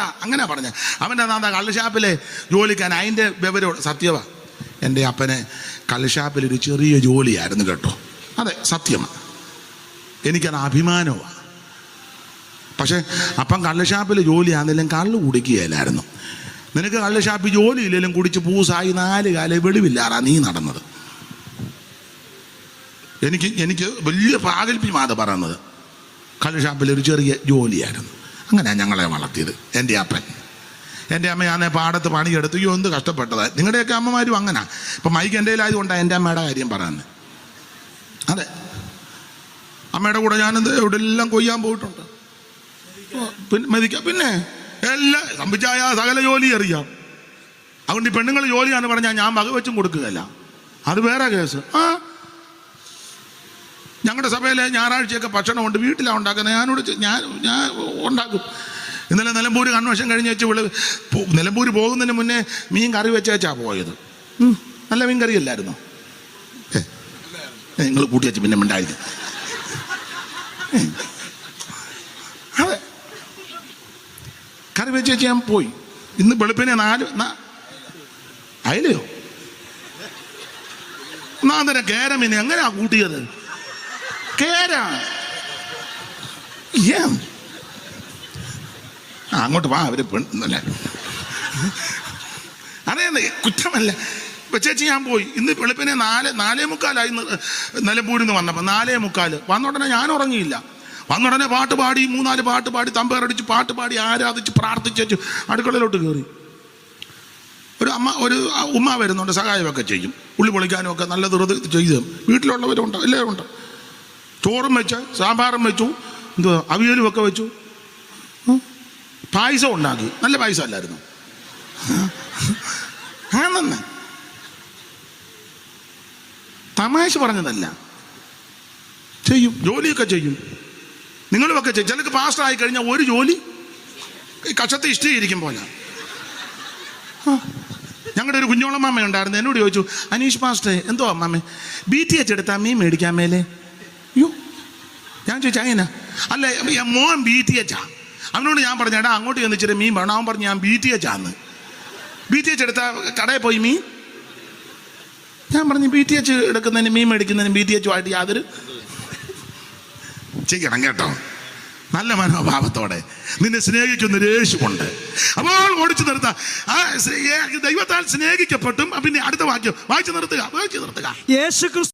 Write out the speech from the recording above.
അങ്ങനെ പറഞ്ഞ. അവന്റെ നാന്ത കള്ളുഷാപ്പിലെ ജോലിക്കാൻ അതിന്റെ വിവരം സത്യമാണ് എന്റെ അപ്പനെ കള്ളുഷാപ്പിൽ ഒരു ചെറിയ ജോലിയായിരുന്നു കേട്ടോ. അതെ സത്യമാണ് എനിക്കത് അഭിമാനമാണ് പക്ഷേ അപ്പം കള്ളുഷാപ്പിൽ ജോലിയാണെങ്കിലും കള്ളു കുടിക്കുകയില്ലായിരുന്നു. നിനക്ക് കള്ളുഷാപ്പിൽ ജോലി ഇല്ലെങ്കിലും കുടിച്ച് പൂസായി നാല് കാലം വെളിവില്ലാറാ നീ നടന്നത്. എനിക്ക് എനിക്ക് വലിയ പ്രാഗൽഭ്യമാണ് പറയുന്നത്. കള്ളുഷാപ്പിൽ ഒരു ചെറിയ ജോലിയായിരുന്നു. അങ്ങനെയാണ് ഞങ്ങളെ വളർത്തിയത്. എന്റെ അപ്പൻ. എന്റെ അമ്മ ഞാൻ പാടത്ത് പണിയെടുത്തു. അയ്യോ എന്ത് കഷ്ടപ്പെട്ടത്. നിങ്ങളുടെയൊക്കെ അമ്മമാരും അങ്ങനെ. ഇപ്പം മൈക്ക് എന്റെ കൊണ്ടാണ് എന്റെ അമ്മയുടെ കാര്യം പറയുന്നത്. അതെ. അമ്മയുടെ കൂടെ ഞാനെന്ത് എവിടെ എല്ലാം കൊയ്യാൻ പോയിട്ടുണ്ട്. പിന്നെ മതിക്ക പിന്നെ എല്ലാം സംഭിച്ചായ സകല ജോലി അറിയാം. അതുകൊണ്ട് ഈ പെണ്ണുങ്ങൾ ജോലിയാന്ന് പറഞ്ഞാൽ ഞാൻ വകവെച്ചും കൊടുക്കുകയല്ല. അത് വേറെ കേസ്. ആ ഞങ്ങളുടെ സഭയിലെ ഞായറാഴ്ചയൊക്കെ ഭക്ഷണമുണ്ട്. വീട്ടിലാണ് ഉണ്ടാക്കുന്നത്. ഞാനോട് ഞാൻ ഞാൻ ഉണ്ടാക്കും. ഇന്നലെ നിലമ്പൂർ കൺവെൻഷൻ കഴിഞ്ഞ് വെച്ച് വിളി നിലമ്പൂർ പോകുന്നതിന് മുന്നേ മീൻ കറി വെച്ചേച്ചാ പോയത്. നല്ല മീൻ കറി അല്ലായിരുന്നോ? നിങ്ങൾ കൂട്ടി വെച്ച് പിന്നെ മിണ്ടായിരിക്കും അതെ. കറി വെച്ച് വെച്ച് ഞാൻ പോയി. ഇന്ന് വെളുപ്പിനെ നാല് അയലയോ? നാന്തര കേരമീനെ എങ്ങനെയാ കൂട്ടിയത്? കേര. അങ്ങോട്ട് വാ അവർ പെണ്ണല്ല അതെ കുറ്റമല്ല. ചേച്ചി ഞാൻ പോയി. ഇന്ന് വെളുപ്പിനെ നാല് നാലേ മുക്കാലായി നിലമ്പൂരിൽ നിന്ന് വന്നപ്പോൾ നാലേ മുക്കാൽ വന്ന ഉടനെ ഞാൻ ഉറങ്ങിയില്ല. വന്ന ഉടനെ പാട്ട് പാടി മൂന്നാൽ പാട്ട് പാടി തമ്പേറടിച്ച് പാട്ട് പാടി ആരാധിച്ച് പ്രാർത്ഥിച്ചു അടുക്കളയിലോട്ട് കയറി ഒരു അമ്മ ഒരു ഉമ്മ വരുന്നുണ്ട് സഹായമൊക്കെ ചെയ്യും. ഉള്ളി പൊളിക്കാനും ഒക്കെ നല്ല ധൃതി ചെയ്ത് വീട്ടിലുള്ളവരുണ്ട് എല്ലാവരും ഉണ്ട് ചോറും വെച്ച് സാമ്പാറും വെച്ചു എന്തുവാ അവിയലും ഒക്കെ വെച്ചു. പായസം ഉണ്ടാക്കി. നല്ല പായസം അല്ലായിരുന്നു? ആണെന്ന്. തമാശ പറഞ്ഞതല്ല. ചെയ്യും. ജോലിയൊക്കെ ചെയ്യും. നിങ്ങളുമൊക്കെ ചെയ്യും. ചിലക്ക് പാസ്റ്റർ ആയി കഴിഞ്ഞാൽ ഒരു ജോലി ഈ കഷത്തെ ഇഷ്ടീകരിക്കും പോലെ. ഞങ്ങളുടെ ഒരു കുഞ്ഞോളമ്മ ഉണ്ടായിരുന്നു എന്നോട് ചോദിച്ചു അനീഷ് മാസ്റ്റർ എന്തോ അമ്മാമ്മേ ബി ടി എച്ച് എടുത്താൽ മീൻ മേടിക്കാൻ ഞാൻ ചോദിച്ചു അങ്ങനെ അല്ല ഞാൻ മോൻ ബി ടി എച്ചാ അവനോട് ഞാൻ പറഞ്ഞു എടാ അങ്ങോട്ട് ചെന്നിച്ചിട്ട് മീൻ വേണം. അവൻ പറഞ്ഞു ഞാൻ ബി ടി എച്ച് ആന്ന്. ബി ടി എച്ച് എടുത്താൽ കടയിൽ പോയി മീൻ? ഞാൻ പറഞ്ഞു ബി ടി എച്ച് എടുക്കുന്നതിന് മീൻ മേടിക്കുന്നതിന് ബി ടി എച്ചുമായിട്ട് യാതൊരു ചെയ്യണം കേട്ടോ. നല്ല മനോഭാവത്തോടെ. നിന്നെ സ്നേഹിക്കുന്ന ഒരു അപ്പോൾ ഓടിച്ചു നിർത്താം. ദൈവത്താൽ സ്നേഹിക്കപ്പെട്ടും. പിന്നെ അടുത്ത വാക്യം വായിച്ചു നിർത്തുക വായിച്ചു നിർത്തുക. യേശു